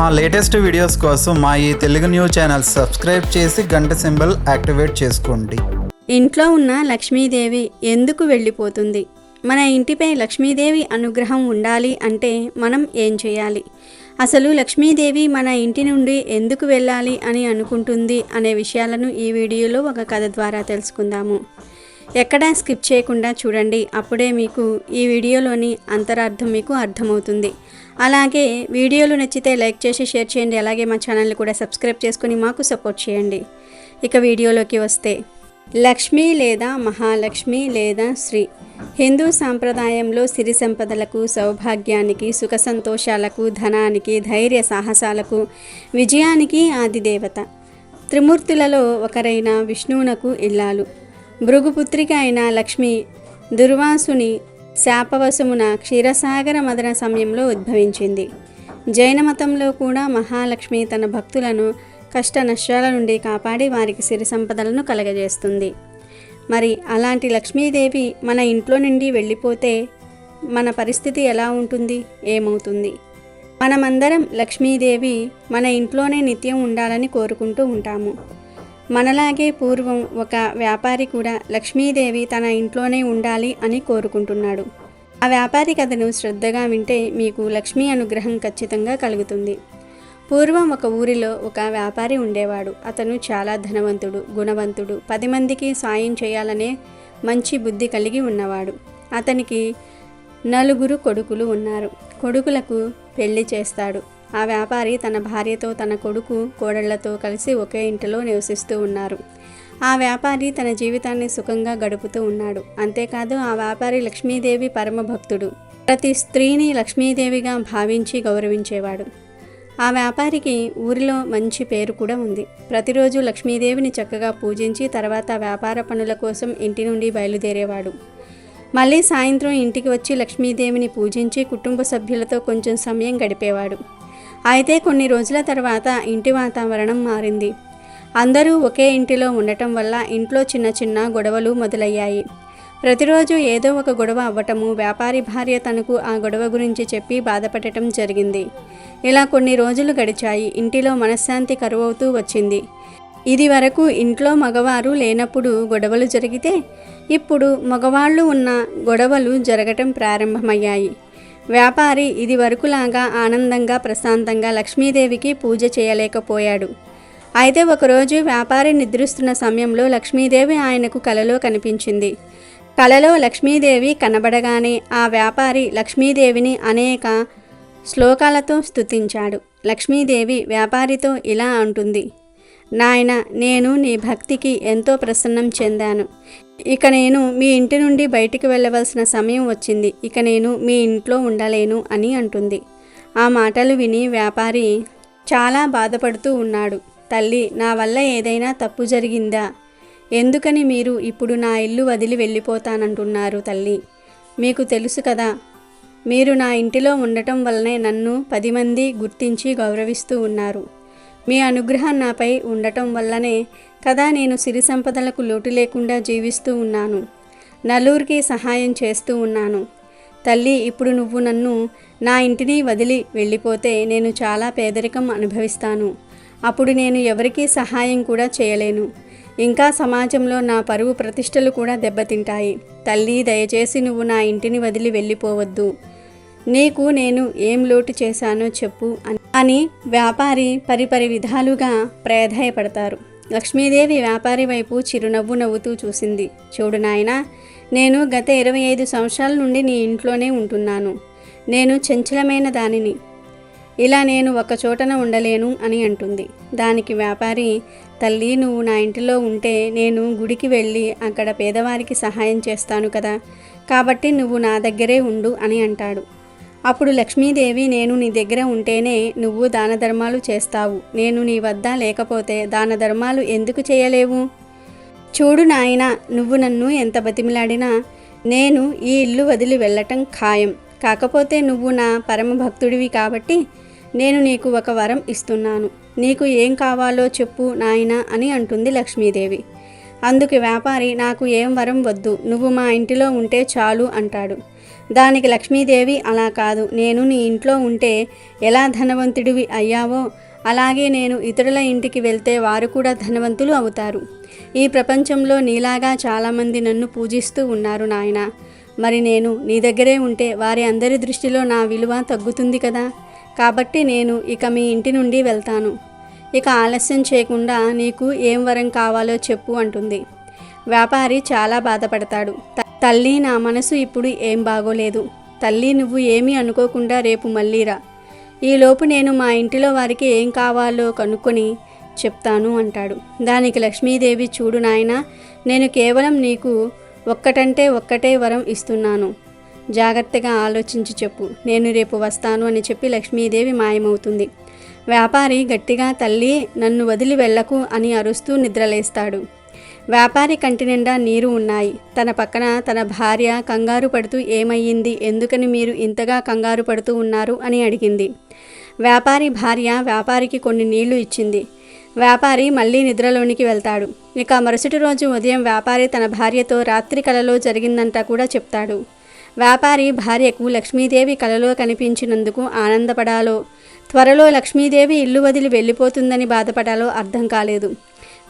మా latest videos కోసం మా ఈ తెలుగు న్యూస్ ఛానల్ సబ్స్క్రైబ్ చేసి గంట సింబల్ యాక్టివేట్ చేసుకోండి. ఇంట్లో ఉన్న లక్ష్మీదేవి ఎందుకు వెళ్ళిపోతుంది? మన ఇంటిపై లక్ష్మీదేవి అనుగ్రహం ఉండాలి అంటే మనం ఏం చేయాలి? అసలు లక్ష్మీదేవి మన ఇంటి నుండి ఎందుకు వెళ్ళాలి అని అనుకుంటుంది అనే విషయాలను ఈ వీడియోలో ఒక కథ ద్వారా తెలుసుకుందాము. ఎక్కడా స్కిప్ చేయకుండా చూడండి అప్పుడే మీకు ఈ వీడియోలోని అంతరార్థం మీకు అర్థమవుతుంది. అలాగే వీడియోలు నచ్చితే లైక్ చేసి షేర్ చేయండి. అలాగే మా ఛానల్ని కూడా సబ్స్క్రైబ్ చేసుకుని మాకు సపోర్ట్ చేయండి. ఇక వీడియోలోకి వస్తే లక్ష్మి లేదా మహాలక్ష్మి లేదా శ్రీ. హిందూ సాంప్రదాయంలో సిరి సంపదలకు సౌభాగ్యానికి సుఖ సంతోషాలకు ధనానికి ధైర్య సాహసాలకు విజయానికి ఆదిదేవత త్రిమూర్తులలో ఒకరైన విష్ణువునకు ఇల్లాలు. భృగుపుత్రిక అయిన లక్ష్మి దుర్వాసుని శాపవశమున క్షీరసాగర మదన సమయంలో ఉద్భవించింది. జైన మతంలో కూడా మహాలక్ష్మి తన భక్తులను కష్ట నష్టాల నుండి కాపాడి వారికి సిరి సంపదలను కలగజేస్తుంది. మరి అలాంటి లక్ష్మీదేవి మన ఇంట్లో నుండి వెళ్ళిపోతే మన పరిస్థితి ఎలా ఉంటుంది? ఏమవుతుంది? మనమందరం లక్ష్మీదేవి మన ఇంట్లోనే నిత్యం ఉండాలని కోరుకుంటూ ఉంటాము. మనలాగే పూర్వం ఒక వ్యాపారి కూడా లక్ష్మీదేవి తన ఇంట్లోనే ఉండాలి అని కోరుకుంటున్నాడు. ఆ వ్యాపారి కథను శ్రద్ధగా వింటే మీకు లక్ష్మీ అనుగ్రహం ఖచ్చితంగా కలుగుతుంది. పూర్వం ఒక ఊరిలో ఒక వ్యాపారి ఉండేవాడు. అతను చాలా ధనవంతుడు గుణవంతుడు. పది మందికి సాయం చేయాలనే మంచి బుద్ధి కలిగి ఉన్నవాడు. అతనికి నలుగురు కొడుకులు ఉన్నారు. కొడుకులకు పెళ్ళి చేస్తాడు. ఆ వ్యాపారి తన భార్యతో తన కొడుకు కోడళ్ళతో కలిసి ఒకే ఇంటిలో నివసిస్తూ ఉన్నారు. ఆ వ్యాపారి తన జీవితాన్ని సుఖంగా గడుపుతూ ఉన్నాడు. అంతేకాదు ఆ వ్యాపారి లక్ష్మీదేవి పరమభక్తుడు. ప్రతి స్త్రీని లక్ష్మీదేవిగా భావించి గౌరవించేవాడు. ఆ వ్యాపారికి ఊరిలో మంచి పేరు కూడా ఉంది. ప్రతిరోజు లక్ష్మీదేవిని చక్కగా పూజించి తర్వాత వ్యాపార పనుల కోసం ఇంటి నుండి బయలుదేరేవాడు. మళ్ళీ సాయంత్రం ఇంటికి వచ్చి లక్ష్మీదేవిని పూజించి కుటుంబ సభ్యులతో కొంచెం సమయం గడిపేవాడు. అయితే కొన్ని రోజుల తర్వాత ఇంటి వాతావరణం మారింది. అందరూ ఒకే ఇంటిలో ఉండటం వల్ల ఇంట్లో చిన్న చిన్న గొడవలు మొదలయ్యాయి. ప్రతిరోజు ఏదో ఒక గొడవ అవ్వటము వ్యాపారి భార్య తనకు ఆ గొడవ గురించి చెప్పి బాధపడటం జరిగింది. ఇలా కొన్ని రోజులు గడిచాయి ఇంటిలో మనశ్శాంతి కరువవుతూ వచ్చింది. ఇది వరకు ఇంట్లో మగవారు లేనప్పుడు గొడవలు జరిగితే ఇప్పుడు మగవాళ్ళు ఉన్న గొడవలు జరగటం ప్రారంభమయ్యాయి. వ్యాపారి ఇది వరకులాగా ఆనందంగా ప్రశాంతంగా లక్ష్మీదేవికి పూజ చేయలేకపోయాడు. అయితే ఒకరోజు వ్యాపారి నిద్రిస్తున్న సమయంలో లక్ష్మీదేవి ఆయనకు కలలో కనిపించింది. కలలో లక్ష్మీదేవి కనబడగానే ఆ వ్యాపారి లక్ష్మీదేవిని అనేక శ్లోకాలతో స్తుతించాడు. లక్ష్మీదేవి వ్యాపారితో ఇలా అంటుంది. నాయన నేను నీ భక్తికి ఎంతో ప్రసన్నం చెందాను. ఇక నేను మీ ఇంటి నుండి బయటికి వెళ్ళవలసిన సమయం వచ్చింది. ఇక నేను మీ ఇంట్లో ఉండలేను అని అంటుంది. ఆ మాటలు విని వ్యాపారి చాలా బాధపడుతూ ఉన్నాడు. తల్లి నా వల్ల ఏదైనా తప్పు జరిగిందా? ఎందుకని మీరు ఇప్పుడు నా ఇల్లు వదిలి వెళ్ళిపోతానంటున్నారు తల్లి. మీకు తెలుసు కదా మీరు నా ఇంటిలో ఉండటం వల్లనే నన్ను పది మంది గుర్తించి గౌరవిస్తూ ఉన్నారు. మీ అనుగ్రహం నాపై ఉండటం వల్లనే కదా నేను సిరి సంపదలకు లోటు లేకుండా జీవిస్తూ ఉన్నాను. నలుగురికి సహాయం చేస్తూ ఉన్నాను. తల్లి ఇప్పుడు నువ్వు నన్ను నా ఇంటిని వదిలి వెళ్ళిపోతే నేను చాలా పేదరికం అనుభవిస్తాను. అప్పుడు నేను ఎవరికీ సహాయం కూడా చేయలేను. ఇంకా సమాజంలో నా పరువు ప్రతిష్టలు కూడా దెబ్బతింటాయి. తల్లి దయచేసి నువ్వు నా ఇంటిని వదిలి వెళ్ళిపోవద్దు. నీకు నేను ఏం లోటు చేశానో చెప్పు అని- వ్యాపారి పరిపరి విధాలుగా ప్రాధాయపడతారు లక్ష్మీదేవి వ్యాపారి వైపు చిరునవ్వు నవ్వుతూ చూసింది. చూడు నాయన నేను గత ఇరవై ఐదు సంవత్సరాల నుండి నీ ఇంట్లోనే ఉంటున్నాను. నేను చంచలమైన దానిని ఇలా నేను ఒక చోటన ఉండలేను అని అంటుంది. దానికి వ్యాపారి తల్లి నువ్వు నా ఇంటిలో ఉంటే నేను గుడికి వెళ్ళి అక్కడ పేదవారికి సహాయం చేస్తాను కదా. కాబట్టి నువ్వు నా దగ్గరే ఉండు అని అంటాడు. అప్పుడు లక్ష్మీదేవి నేను నీ దగ్గర ఉంటేనే నువ్వు దాన ధర్మాలు చేస్తావు. నేను నీ వద్ద లేకపోతే దాన ధర్మాలు ఎందుకు చేయలేవు? చూడు నాయన నువ్వు నన్ను ఎంత బతిమిలాడినా నేను ఈ ఇల్లు వదిలి వెళ్ళటం ఖాయం. కాకపోతే నువ్వు నా పరమ భక్తుడివి కాబట్టి నేను నీకు ఒక వరం ఇస్తున్నాను. నీకు ఏం కావాలో చెప్పు నాయన అని అంటుంది లక్ష్మీదేవి. అందుకు వ్యాపారి నాకు ఏం వరం వద్దు. నువ్వు మా ఇంటిలో ఉంటే చాలు అంటాడు. దానికి లక్ష్మీదేవి అలా కాదు. నేను నీ ఇంట్లో ఉంటే ఎలా ధనవంతుడివి అయ్యావో అలాగే నేను ఇతరుల ఇంటికి వెళ్తే వారు కూడా ధనవంతులు అవుతారు. ఈ ప్రపంచంలో నీలాగా చాలామంది నన్ను పూజిస్తూ ఉన్నారు నాయన. మరి నేను నీ దగ్గరే ఉంటే వారి అందరి దృష్టిలో నా విలువ తగ్గుతుంది కదా? కాబట్టి నేను ఇక మీ ఇంటి నుండి వెళ్తాను. ఇక ఆలస్యం చేయకుండా నీకు ఏం వరం కావాలో చెప్పు అంటుంది. వ్యాపారి చాలా బాధపడతాడు. తల్లి నా మనసు ఇప్పుడు ఏం బాగోలేదు. తల్లి నువ్వు ఏమీ అనుకోకుండా రేపు మళ్ళీరా ఈలోపు నేను మా ఇంటిలో వారికి ఏం కావాలో కనుక్కొని చెప్తాను అంటాడు. దానికి లక్ష్మీదేవి చూడు నాయన నేను కేవలం నీకు ఒక్కటంటే ఒక్కటే వరం ఇస్తున్నాను. జాగ్రత్తగా ఆలోచించి చెప్పు. నేను రేపు వస్తాను అని చెప్పి లక్ష్మీదేవి మాయమవుతుంది. వ్యాపారి గట్టిగా తల్లి నన్ను వదిలి వెళ్ళకు అని అరుస్తూ నిద్రలేస్తాడు. వ్యాపారి కంటి నిండా నీరు ఉన్నాయి. తన పక్కన తన భార్య కంగారు పడుతూ ఏమయ్యింది? ఎందుకని మీరు ఇంతగా కంగారు పడుతూ ఉన్నారు? అని అడిగింది. వ్యాపారి భార్య వ్యాపారికి కొన్ని నీళ్ళు ఇచ్చింది. వ్యాపారి మళ్ళీ నిద్రలోనికి వెళ్తాడు. ఇక మరుసటి రోజు ఉదయం వ్యాపారి తన భార్యతో రాత్రి కలలో జరిగిందంట కూడా చెప్తాడు. వ్యాపారి భార్యకు లక్ష్మీదేవి కలలో కనిపించినందుకు ఆనందపడాలో. త్వరలో లక్ష్మీదేవి ఇల్లు వదిలి వెళ్ళిపోతుందని బాధపడాలో అర్థం కాలేదు.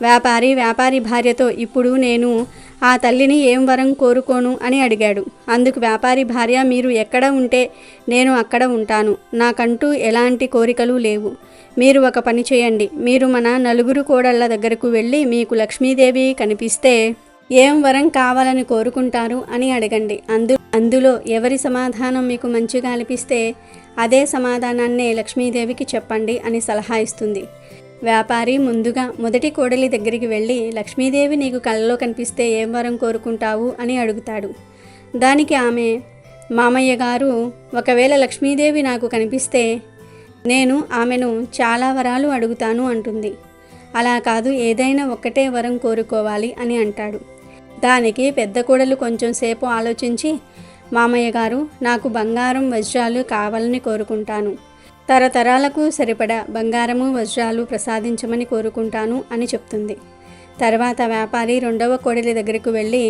వ్యాపారి వ్యాపారి భార్యతో ఇప్పుడు నేను ఆ తల్లిని ఏం వరం కోరుకోను అని అడిగాడు. అందుకు వ్యాపారి భార్య మీరు ఎక్కడ ఉంటే నేను అక్కడ ఉంటాను. నాకంటూ ఎలాంటి కోరికలు లేవు. మీరు ఒక పని చేయండి. మీరు మన నలుగురు కోడళ్ళ దగ్గరకు వెళ్ళి మీకు లక్ష్మీదేవి కనిపిస్తే ఏం వరం కావాలని కోరుకుంటారు అని అడగండి. అందు అందులో ఎవరి సమాధానం మీకు మంచిగా అనిపిస్తే అదే సమాధానాన్నే లక్ష్మీదేవికి చెప్పండి అని సలహా ఇస్తుంది. వ్యాపారి ముందుగా మొదటి కోడలి దగ్గరికి వెళ్ళి లక్ష్మీదేవి నీకు కళ్ళలో కనిపిస్తే ఏం వరం కోరుకుంటావు అని అడుగుతాడు. దానికి ఆమె మామయ్య గారు ఒకవేళ లక్ష్మీదేవి నాకు కనిపిస్తే నేను ఆమెను చాలా వరాలు అడుగుతాను అంటుంది. అలా కాదు ఏదైనా ఒక్కటే వరం కోరుకోవాలి అని అంటాడు. దానికి పెద్ద కోడలు కొంచెం సేపు ఆలోచించి మామయ్య గారు నాకు బంగారం వజ్రాలు కావాలని కోరుకుంటాను. తరతరాలకు సరిపడా బంగారము వజ్రాలు ప్రసాదించమని కోరుకుంటాను అని చెప్తుంది. తర్వాత వ్యాపారి రెండవ కోడలి దగ్గరకు వెళ్ళి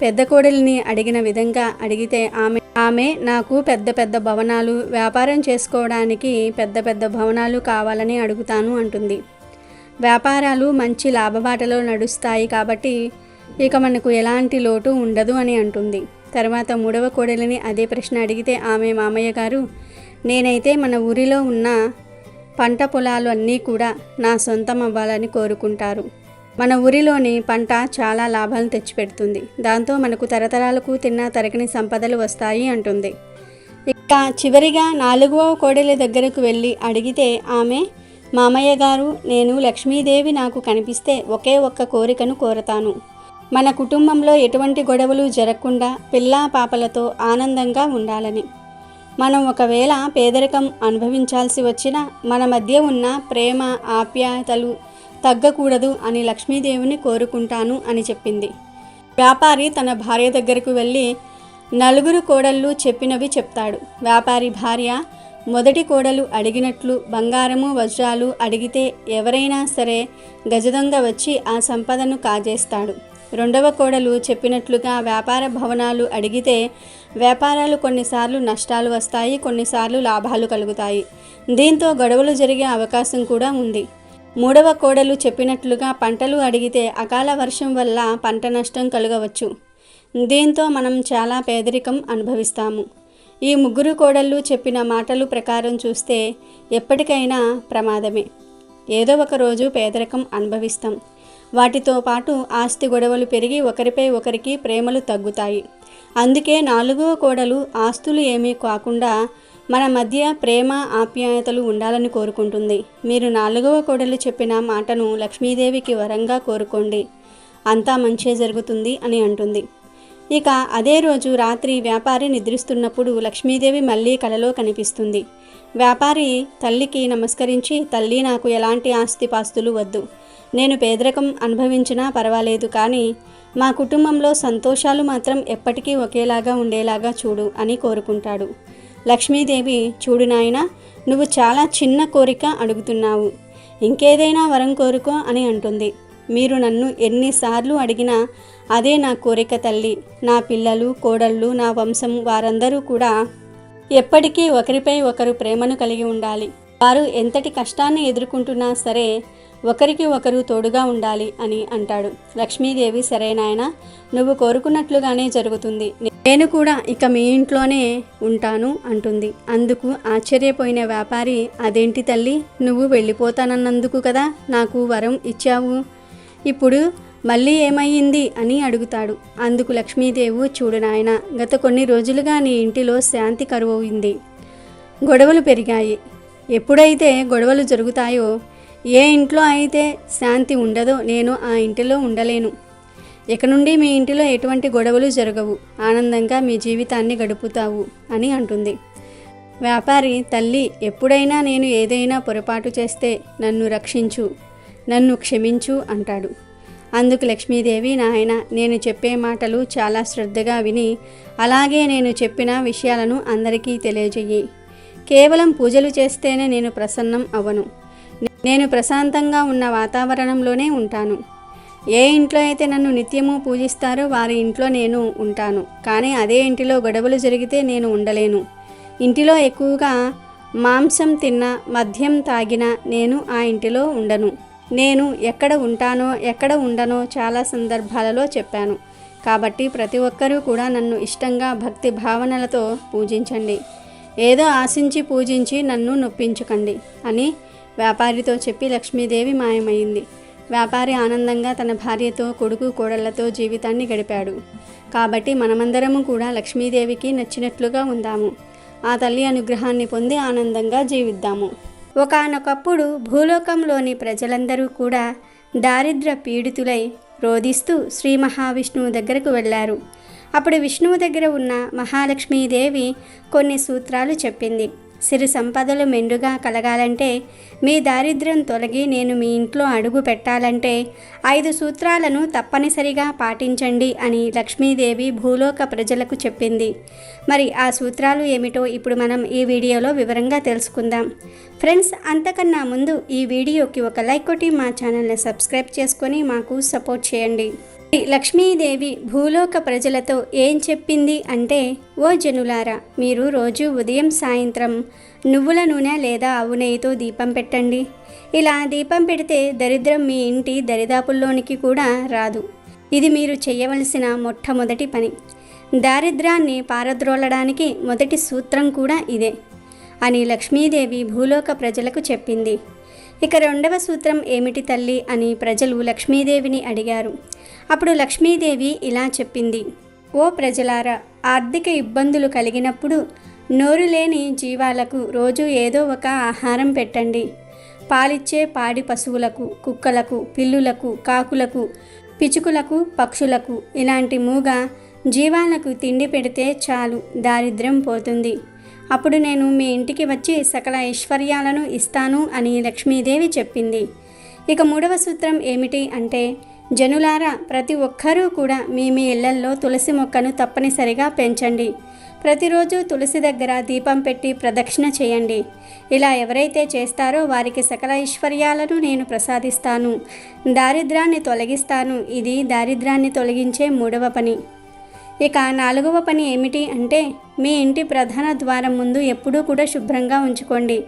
పెద్ద కోడలిని అడిగిన విధంగా అడిగితే ఆమె ఆమె నాకు పెద్ద పెద్ద భవనాలు వ్యాపారం చేసుకోవడానికి పెద్ద పెద్ద భవనాలు కావాలని అడుగుతాను అంటుంది. వ్యాపారాలు మంచి లాభబాటలో నడుస్తాయి కాబట్టి ఇక మనకు ఎలాంటి లోటు ఉండదు అని అంటుంది. తర్వాత మూడవ కోడలిని అదే ప్రశ్న అడిగితే ఆమె మామయ్య గారు నేనైతే మన ఊరిలో ఉన్న పంట పొలాలు అన్నీ కూడా నా సొంతం అవ్వాలని కోరుకుంటారు. మన ఊరిలోని పంట చాలా లాభాలను తెచ్చిపెడుతుంది. దాంతో మనకు తరతరాలకు తిన్న తరగని సంపదలు వస్తాయి అంటుంది. ఇక చివరిగా నాలుగవ కోడలి దగ్గరకు వెళ్ళి అడిగితే ఆమె మామయ్య గారు నేను లక్ష్మీదేవి నాకు కనిపిస్తే ఒకే ఒక్క కోరికను కోరతాను. మన కుటుంబంలో ఎటువంటి గొడవలు జరగకుండా పిల్లా పాపలతో ఆనందంగా ఉండాలని. మనం ఒకవేళ పేదరికం అనుభవించాల్సి వచ్చినా మన మధ్య ఉన్న ప్రేమ ఆప్యాయతలు తగ్గకూడదు అని లక్ష్మీదేవిని కోరుకుంటాను అని చెప్పింది. వ్యాపారి తన భార్య దగ్గరకు వెళ్ళి నలుగురు కోడళ్ళు చెప్పినవి చెప్తాడు. వ్యాపారి భార్య మొదటి కోడలు అడిగినట్లు బంగారము వజ్రాలు అడిగితే ఎవరైనా సరే గజదొంగ వచ్చి ఆ సంపదను కాజేస్తాడు. రెండవ కోడలు చెప్పినట్లుగా వ్యాపార భవనాలు అడిగితే వ్యాపారాలు కొన్నిసార్లు నష్టాలు వస్తాయి కొన్నిసార్లు లాభాలు కలుగుతాయి. దీంతో గొడవలు జరిగే అవకాశం కూడా ఉంది. మూడవ కోడలు చెప్పినట్లుగా పంటలు అడిగితే అకాల వర్షం వల్ల పంట నష్టం కలగవచ్చు. దీంతో మనం చాలా పేదరికం అనుభవిస్తాము. ఈ ముగ్గురు కోడళ్ళు చెప్పిన మాటలు ప్రకారం చూస్తే ఎప్పటికైనా ప్రమాదమే. ఏదో ఒక రోజు పేదరికం అనుభవిస్తాం. వాటితో పాటు ఆస్తి గొడవలు పెరిగి ఒకరిపై ఒకరికి ప్రేమలు తగ్గుతాయి. అందుకే నాలుగో కోడలు ఆస్తులు ఏమీ కాకుండా మన మధ్య ప్రేమ ఆప్యాయతలు ఉండాలని కోరుకుంటుంది. మీరు నాలుగవ కోడలు చెప్పిన మాటను లక్ష్మీదేవికి వరంగా కోరుకోండి. అంతా మంచే జరుగుతుంది అని అంటుంది. ఇక అదే రోజు రాత్రి వ్యాపారి నిద్రిస్తున్నప్పుడు లక్ష్మీదేవి మళ్ళీ కలలో కనిపిస్తుంది. వ్యాపారి తల్లికి నమస్కరించి తల్లి నాకు ఎలాంటి ఆస్తిపాస్తులు వద్దు. నేను పేదరికం అనుభవించినా పర్వాలేదు కానీ మా కుటుంబంలో సంతోషాలు మాత్రం ఎప్పటికీ ఒకేలాగా ఉండేలాగా చూడు అని కోరుకుంటాడు. లక్ష్మీదేవి చూడు నాయన నువ్వు చాలా చిన్న కోరిక అడుగుతున్నావు. ఇంకేదైనా వరం కోరుకో అని అంటుంది. మీరు నన్ను ఎన్నిసార్లు అడిగినా అదే నా కోరిక తల్లి. నా పిల్లలు కోడళ్ళు నా వంశం వారందరూ కూడా ఎప్పటికీ ఒకరిపై ఒకరు ప్రేమను కలిగి ఉండాలి. వారు ఎంతటి కష్టాన్ని ఎదుర్కొంటున్నా సరే ఒకరికి ఒకరు తోడుగా ఉండాలి అని అంటాడు. లక్ష్మీదేవి సరే నాయన నువ్వు కోరుకున్నట్లుగానే జరుగుతుంది. నేను కూడా ఇక మీ ఇంట్లోనే ఉంటాను అంటుంది. అందుకు ఆశ్చర్యపోయిన వ్యాపారి అదేంటి తల్లి నువ్వు వెళ్ళిపోతానన్నందుకు కదా నాకు వరం ఇచ్చావు. ఇప్పుడు మళ్ళీ ఏమయ్యింది? అని అడుగుతాడు. అందుకు లక్ష్మీదేవు చూడు నాయన గత కొన్ని రోజులుగా నీ ఇంటిలో శాంతి కరువైంది. గొడవలు పెరిగాయి. ఎప్పుడైతే గొడవలు జరుగుతాయో ఏ ఇంట్లో అయితే శాంతి ఉండదో నేను ఆ ఇంటిలో ఉండలేను. ఇక నుండి మీ ఇంటిలో ఎటువంటి గొడవలు జరగవు. ఆనందంగా మీ జీవితాన్ని గడుపుతావు అని అంటుంది. వ్యాపారి తల్లి ఎప్పుడైనా నేను ఏదైనా పొరపాటు చేస్తే నన్ను రక్షించు నన్ను క్షమించు అంటాడు. అందుకు లక్ష్మీదేవి నాయన నేను చెప్పే మాటలు చాలా శ్రద్ధగా విని అలాగే నేను చెప్పిన విషయాలను అందరికీ తెలియజేయి కేవలం పూజలు చేస్తేనే నేను ప్రసన్నం అవ్వను నేను ప్రశాంతంగా ఉన్న వాతావరణంలోనే ఉంటాను. ఏ ఇంట్లో అయితే నన్ను నిత్యము పూజిస్తారో వారి ఇంట్లో నేను ఉంటాను. కానీ అదే ఇంటిలో గొడవలు జరిగితే నేను ఉండలేను. ఇంటిలో ఎక్కువగా మాంసం తిన్న మద్యం తాగిన నేను ఆ ఇంటిలో ఉండను. నేను ఎక్కడ ఉంటానో ఎక్కడ ఉండనో చాలా సందర్భాలలో చెప్పాను. కాబట్టి ప్రతి ఒక్కరూ కూడా నన్ను ఇష్టంగా భక్తి భావనలతో పూజించండి. ఏదో ఆశించి పూజించి నన్ను నొప్పించకండి అని వ్యాపారితో చెప్పి లక్ష్మీదేవి మాయమైంది. వ్యాపారి ఆనందంగా తన భార్యతో కొడుకు కోడళ్ళతో జీవితాన్ని గడిపాడు. కాబట్టి మనమందరము కూడా లక్ష్మీదేవికి నచ్చినట్లుగా ఉందాము. ఆ తల్లి అనుగ్రహాన్ని పొంది ఆనందంగా జీవిద్దాము. ఒకానొకప్పుడు భూలోకంలోని ప్రజలందరూ కూడా దారిద్ర పీడితులై రోధిస్తూ శ్రీ మహావిష్ణువు దగ్గరకు వెళ్ళారు అప్పుడు విష్ణువు దగ్గర ఉన్న మహాలక్ష్మీదేవి కొన్ని సూత్రాలు చెప్పింది. సిరి సంపదలు మెండుగా కలగాలంటే మీ దారిద్ర్యం తొలగి నేను మీ ఇంట్లో అడుగు పెట్టాలంటే ఐదు సూత్రాలను తప్పనిసరిగా పాటించండి అని లక్ష్మీదేవి భూలోక ప్రజలకు చెప్పింది. మరి ఆ సూత్రాలు ఏమిటో ఇప్పుడు మనం ఈ వీడియోలో వివరంగా తెలుసుకుందాం. ఫ్రెండ్స్ అంతకన్నా ముందు ఈ వీడియోకి ఒక లైక్ కొట్టి మా ఛానల్ని సబ్స్క్రైబ్ చేసుకొని మాకు సపోర్ట్ చేయండి. లక్ష్మీదేవి భూలోక ప్రజలతో ఏం చెప్పింది అంటే ఓ జనులారా మీరు రోజు ఉదయం సాయంత్రం నువ్వుల నూనె లేదా ఆవు నెయ్యితో దీపం పెట్టండి. ఇలా దీపం పెడితే దరిద్రం మీ ఇంటి దరిదాపుల్లోనికి కూడా రాదు. ఇది మీరు చేయవలసిన మొట్టమొదటి పని. దారిద్రాన్ని పారద్రోలడానికి మొదటి సూత్రం కూడా ఇదే అని లక్ష్మీదేవి భూలోక ప్రజలకు చెప్పింది. ఇక రెండవ సూత్రం ఏమిటి తల్లి? అని ప్రజలు లక్ష్మీదేవిని అడిగారు. అప్పుడు లక్ష్మీదేవి ఇలా చెప్పింది. ఓ ప్రజలారా ఆర్థిక ఇబ్బందులు కలిగినప్పుడు నోరు లేని జీవాలకు రోజు ఏదో ఒక ఆహారం పెట్టండి. పాలిచ్చే పాడి పశువులకు కుక్కలకు పిల్లులకు కాకులకు పిచుకులకు పక్షులకు ఇలాంటి మూగ జీవాలకు తిండి పెడితే చాలు దారిద్ర్యం పోతుంది. అప్పుడు నేను మీ ఇంటికి వచ్చి సకల ఐశ్వర్యాలను ఇస్తాను అని లక్ష్మీదేవి చెప్పింది. ఇక మూడవ సూత్రం ఏమిటి అంటే జనులారా ప్రతి ఒక్కరూ కూడా మీ మీ ఇళ్ళల్లో తులసి మొక్కను తప్పనిసరిగా పెంచండి. ప్రతిరోజు తులసి దగ్గర దీపం పెట్టి ప్రదక్షిణ చేయండి. ఇలా ఎవరైతే చేస్తారో వారికి సకల ఐశ్వర్యాలను నేను ప్రసాదిస్తాను. దారిద్రాన్ని తొలగిస్తాను. ఇది దారిద్రాన్ని తొలగించే మూడవ పని. ఇక నాలుగవ పని ఏమిటి అంటే మీ ఇంటి ప్రధాన ద్వారం ముందు ఎప్పుడూ కూడా శుభ్రంగా ఉంచుకోండి.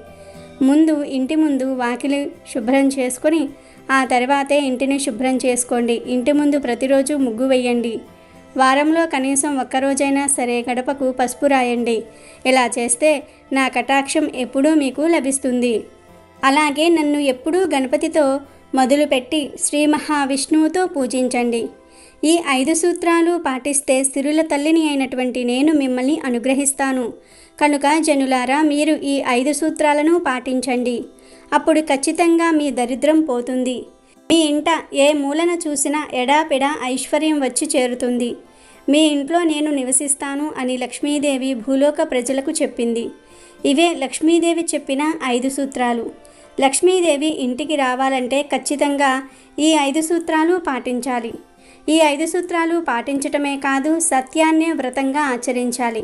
ముందు ఇంటి ముందు వాకిలి శుభ్రం చేసుకొని ఆ తర్వాతే ఇంటిని శుభ్రం చేసుకోండి. ఇంటి ముందు ప్రతిరోజు ముగ్గు వేయండి. వారంలో కనీసం ఒక్కరోజైనా సరే గడపకు పసుపు రాయండి. ఇలా చేస్తే నా కటాక్షం ఎప్పుడూ మీకు లభిస్తుంది. అలాగే నన్ను ఎప్పుడూ గణపతితో మొదలుపెట్టి శ్రీ మహావిష్ణువుతో పూజించండి. ఈ ఐదు సూత్రాలు పాటిస్తే సిరుల తల్లిని అయినటువంటి నేను మిమ్మల్ని అనుగ్రహిస్తాను. కనుక జనులారా మీరు ఈ ఐదు సూత్రాలను పాటించండి. అప్పుడు ఖచ్చితంగా మీ దరిద్రం పోతుంది. మీ ఇంట ఏ మూలన చూసినా ఎడాపెడా ఐశ్వర్యం వచ్చి చేరుతుంది. మీ ఇంట్లో నేను నివసిస్తాను అని లక్ష్మీదేవి భూలోక ప్రజలకు చెప్పింది. ఇవే లక్ష్మీదేవి చెప్పిన ఐదు సూత్రాలు. లక్ష్మీదేవి ఇంటికి రావాలంటే ఖచ్చితంగా ఈ ఐదు సూత్రాలు పాటించాలి. ఈ ఐదు సూత్రాలు పాటించటమే కాదు సత్యాన్నే వ్రతంగా ఆచరించాలి.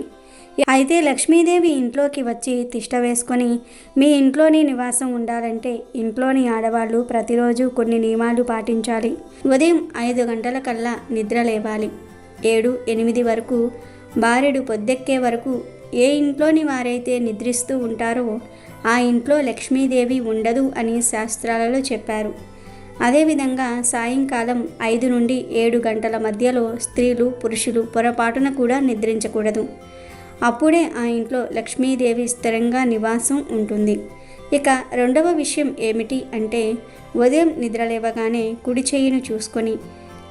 అయితే లక్ష్మీదేవి ఇంట్లోకి వచ్చి తిష్ట వేసుకొని మీ ఇంట్లోని నివాసం ఉండాలంటే ఇంట్లోని ఆడవాళ్ళు ప్రతిరోజు కొన్ని నియమాలు పాటించాలి. ఉదయం ఐదు గంటల కల్లా నిద్ర లేవాలి. ఏడు ఎనిమిది వరకు బారెడు పొద్దెక్కే వరకు ఏ ఇంట్లోని వారైతే నిద్రిస్తూ ఉంటారో ఆ ఇంట్లో లక్ష్మీదేవి ఉండదు అని శాస్త్రాలలో చెప్పారు. అదేవిధంగా సాయంకాలం ఐదు నుండి ఏడు గంటల మధ్యలో స్త్రీలు పురుషులు పొరపాటున కూడా నిద్రించకూడదు. అప్పుడే ఆ ఇంట్లో లక్ష్మీదేవి స్థిరంగా నివాసం ఉంటుంది. ఇక రెండవ విషయం ఏమిటి అంటే ఉదయం నిద్రలేవగానే కుడి చేయిను చూసుకొని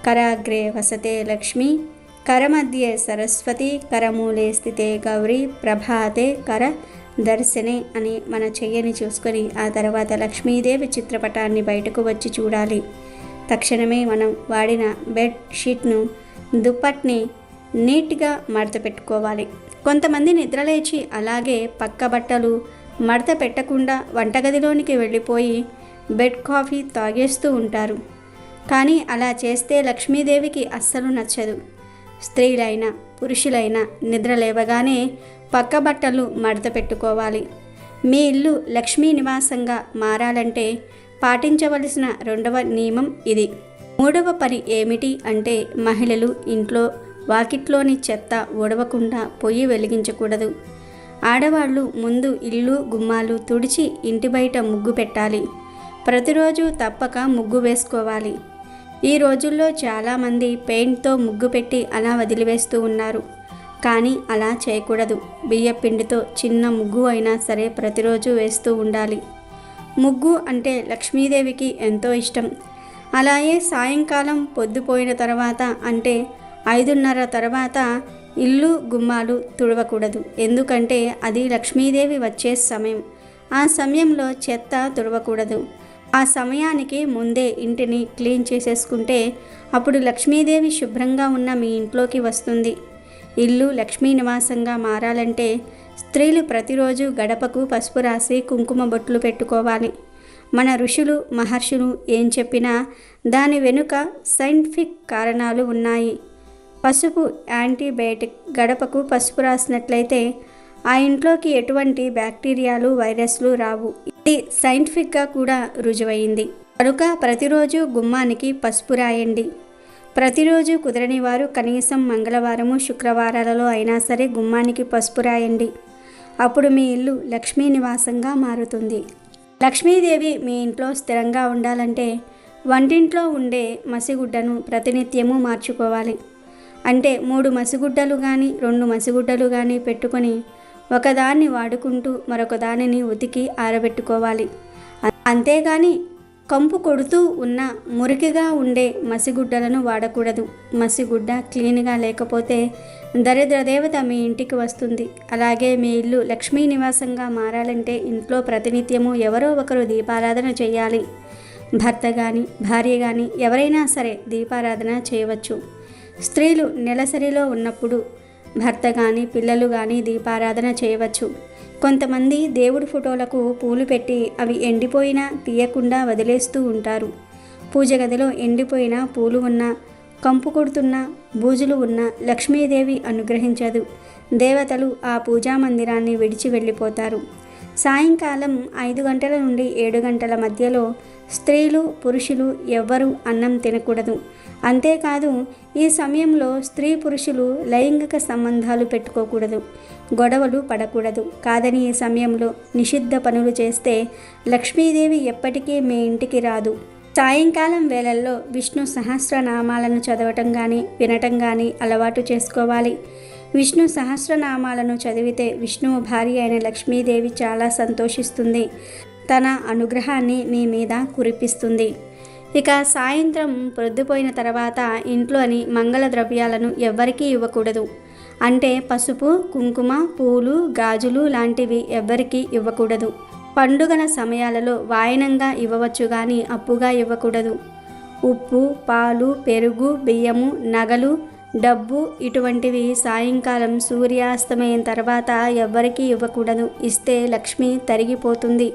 కరాగ్రే వసతే లక్ష్మి కరమధ్యే సరస్వతి కరమూలే స్థితే గౌరీ ప్రభాతే కర దర్శనే అని మన చెయ్యని చూసుకొని ఆ తర్వాత లక్ష్మీదేవి చిత్రపటాన్ని బయటకు వచ్చి చూడాలి. తక్షణమే మనం వాడిన బెడ్ షీట్ను దుప్పట్ని నీట్గా మడత పెట్టుకోవాలి. కొంతమంది నిద్రలేచి అలాగే పక్క బట్టలు మడత పెట్టకుండా వంటగదిలోనికి వెళ్ళిపోయి బెడ్ కాఫీ తాగేస్తూ ఉంటారు. కానీ అలా చేస్తే లక్ష్మీదేవికి అస్సలు నచ్చదు. స్త్రీలైనా పురుషులైనా నిద్ర లేవగానే పక్క బట్టలు మడత పెట్టుకోవాలి. మీ ఇల్లు లక్ష్మీ నివాసంగా మారాలంటే పాటించవలసిన రెండవ నియమం ఇది. మూడవ పని ఏమిటి అంటే మహిళలు ఇంట్లో వాకిట్లోని చెత్త ఉడవకుండా పొయ్యి వెలిగించకూడదు. ఆడవాళ్ళు ముందు ఇల్లు గుమ్మాలు తుడిచి ఇంటి బయట ముగ్గు పెట్టాలి. ప్రతిరోజు తప్పక ముగ్గు వేసుకోవాలి. ఈ రోజుల్లో చాలామంది పెయింట్తో ముగ్గు పెట్టి అలా వదిలివేస్తూ ఉన్నారు. కానీ అలా చేయకూడదు. బియ్య పిండితో చిన్న ముగ్గు అయినా సరే ప్రతిరోజు వేస్తూ ఉండాలి. ముగ్గు అంటే లక్ష్మీదేవికి ఎంతో ఇష్టం. అలాగే సాయంకాలం పొద్దుపోయిన తర్వాత అంటే ఐదున్నర తర్వాత ఇల్లు గుమ్మాలు తుడవకూడదు. ఎందుకంటే అది లక్ష్మీదేవి వచ్చే సమయం. ఆ సమయంలో చెత్త తుడవకూడదు. ఆ సమయానికి ముందే ఇంటిని క్లీన్ చేసేసుకుంటే అప్పుడు లక్ష్మీదేవి శుభ్రంగా ఉన్న మీ ఇంట్లోకి వస్తుంది. ఇల్లు లక్ష్మీ నివాసంగా మారాలంటే స్త్రీలు ప్రతిరోజు గడపకు పసుపు రాసి కుంకుమ బొట్లు పెట్టుకోవాలి. మన ఋషులు మహర్షులు ఏం చెప్పినా దాని వెనుక సైంటిఫిక్ కారణాలు ఉన్నాయి. పసుపు యాంటీబయాటిక్ గడపకు పసుపు రాసినట్లయితే ఆ ఇంట్లోకి ఎటువంటి బ్యాక్టీరియాలు వైరస్లు రావు. ఇది సైంటిఫిక్గా కూడా రుజువైంది. కనుక ప్రతిరోజు గుమ్మానికి పసుపు రాయండి. ప్రతిరోజు కుదరని వారు కనీసం మంగళవారము శుక్రవారాలలో అయినా సరే గుమ్మానికి పసుపు రాయండి. అప్పుడు మీ ఇల్లు లక్ష్మీ నివాసంగా మారుతుంది. లక్ష్మీదేవి మీ ఇంట్లో స్థిరంగా ఉండాలంటే వంటింట్లో ఉండే మసిగుడ్డను ప్రతినిత్యము మార్చుకోవాలి. అంటే మూడు మసిగుడ్డలు కానీ రెండు మసిగుడ్డలు కానీ పెట్టుకొని ఒకదాన్ని వాడుకుంటూ మరొక దానిని ఉతికి ఆరబెట్టుకోవాలి. అంతేగాని కంపు కొడుతూ ఉన్న మురికిగా ఉండే మసిగుడ్డలను వాడకూడదు. మసిగుడ్డ క్లీన్గా లేకపోతే దరిద్ర దేవత మీ ఇంటికి వస్తుంది. అలాగే మీ ఇల్లు లక్ష్మీ నివాసంగా మారాలంటే ఇంట్లో ప్రతినిత్యము ఎవరో ఒకరు దీపారాధన చేయాలి. భర్త కానీ భార్య కానీ ఎవరైనా సరే దీపారాధన చేయవచ్చు. స్త్రీలు నెలసరిలో ఉన్నప్పుడు భర్త కానీ పిల్లలు కానీ దీపారాధన చేయవచ్చు. కొంతమంది దేవుడి ఫోటోలకు పూలు పెట్టి అవి ఎండిపోయినా తీయకుండా వదిలేస్తూ ఉంటారు. పూజ గదిలో ఎండిపోయిన పూలు ఉన్న కంపు కొడుతున్న బూజులు ఉన్న లక్ష్మీదేవి అనుగ్రహించదు. దేవతలు ఆ పూజా మందిరాన్ని విడిచి వెళ్ళిపోతారు. సాయంకాలం ఐదు గంటల నుండి ఏడు గంటల మధ్యలో స్త్రీలు పురుషులు ఎవ్వరూ అన్నం తినకూడదు. అంతేకాదు ఈ సమయంలో స్త్రీ పురుషులు లైంగిక సంబంధాలు పెట్టుకోకూడదు. గొడవలు పడకూడదు. కాదని ఈ సమయంలో నిషిద్ధ పనులు చేస్తే లక్ష్మీదేవి ఎప్పటికీ మీ ఇంటికి రాదు. సాయంకాలం వేళల్లో విష్ణు సహస్రనామాలను చదవటం కానీ వినటం కానీ అలవాటు చేసుకోవాలి. విష్ణు సహస్రనామాలను చదివితే విష్ణువు భార్య అయిన లక్ష్మీదేవి చాలా సంతోషిస్తుంది. తన అనుగ్రహాన్ని మీ మీద కురిపిస్తుంది. ఇక సాయంత్రం ప్రొద్దుపోయిన తర్వాత ఇంట్లోని మంగళ ద్రవ్యాలను ఎవ్వరికీ ఇవ్వకూడదు. అంటే పసుపు కుంకుమ పూలు గాజులు లాంటివి ఎవ్వరికీ ఇవ్వకూడదు. పండుగల సమయాలలో వాయనంగా ఇవ్వవచ్చు కానీ అప్పుగా ఇవ్వకూడదు. ఉప్పు పాలు పెరుగు బియ్యము నగలు డబ్బు ఇటువంటివి సాయంకాలం సూర్యాస్తమయం తర్వాత ఎవ్వరికీ ఇవ్వకూడదు. ఇస్తే లక్ష్మి తరిగిపోతుంది.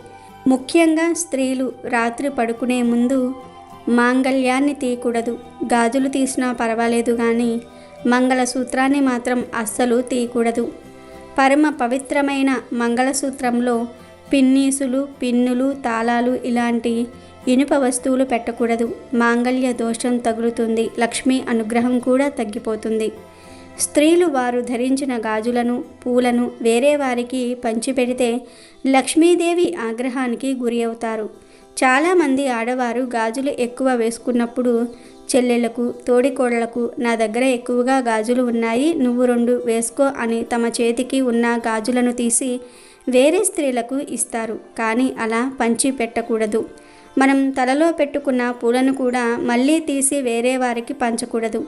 ముఖ్యంగా స్త్రీలు రాత్రి పడుకునే ముందు మాంగళ్యాన్ని తీయకూడదు. గాజులు తీసినా పర్వాలేదు కానీ మంగళసూత్రాన్ని మాత్రం అస్సలు తీయకూడదు. పరమ పవిత్రమైన మంగళసూత్రంలో పిన్నీసులు పిన్నులు తాళాలు ఇలాంటి ఇనుప వస్తువులు పెట్టకూడదు. మాంగళ్య దోషం తగులుతుంది. లక్ష్మి అనుగ్రహం కూడా తగ్గిపోతుంది. స్త్రీలు వారు ధరించిన గాజులను పూలను వేరే వారికి పంచిపెడితే లక్ష్మీదేవి ఆగ్రహానికి గురి అవుతారు. చాలామంది ఆడవారు గాజులు ఎక్కువ వేసుకున్నప్పుడు చెల్లెళ్ళకు తోడికోడలకు నా దగ్గర ఎక్కువగా గాజులు ఉన్నాయి నువ్వు రెండు వేసుకో అని తమ చేతికి ఉన్న గాజులను తీసి వేరే స్త్రీలకు ఇస్తారు. కానీ అలా పంచి పెట్టకూడదు. మనం తలలో పెట్టుకున్న పూలను కూడా మళ్ళీ తీసి వేరే వారికి పంచకూడదు.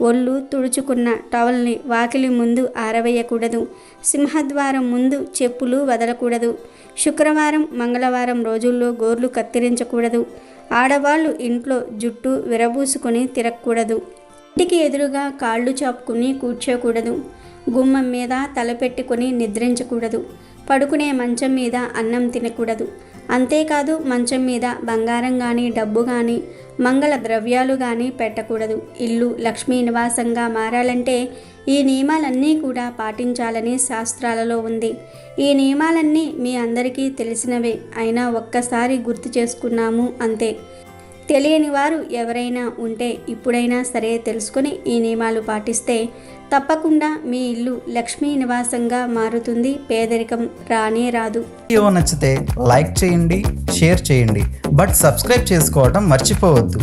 ఒళ్ళు తుడుచుకున్న టవల్ని వాకిలి ముందు ఆరవేయకూడదు. సింహద్వారం ముందు చెప్పులు వదలకూడదు. శుక్రవారం మంగళవారం రోజుల్లో గోర్లు కత్తిరించకూడదు. ఆడవాళ్ళు ఇంట్లో జుట్టు విరబూసుకొని తిరగకూడదు. ఇంటికి ఎదురుగా కాళ్ళు చాపుకుని కూర్చోకూడదు. గుమ్మం మీద తలపెట్టుకుని నిద్రించకూడదు. పడుకునే మంచం మీద అన్నం తినకూడదు. అంతేకాదు మంచం మీద బంగారం కానీ డబ్బు కానీ మంగళ ద్రవ్యాలు కానీ పెట్టకూడదు. ఇల్లు లక్ష్మీ నివాసంగా మారాలంటే ఈ నియమాలన్నీ కూడా పాటించాలని శాస్త్రాలలో ఉంది. ఈ నియమాలన్నీ మీ అందరికీ తెలిసినవే అయినా ఒక్కసారి గుర్తు చేసుకున్నాము అంతే. తెలియని వారు ఎవరైనా ఉంటే ఇప్పుడైనా సరే తెలుసుకొని ఈ నియమాలు పాటిస్తే తప్పకుండా మీ ఇల్లు లక్ష్మీ నివాసంగా మారుతుంది. పేదరికం రానే రాదు. వీడియో నచ్చితే లైక్ చేయండి షేర్ చేయండి. బట్ సబ్స్క్రైబ్ చేసుకోవడం మర్చిపోవద్దు.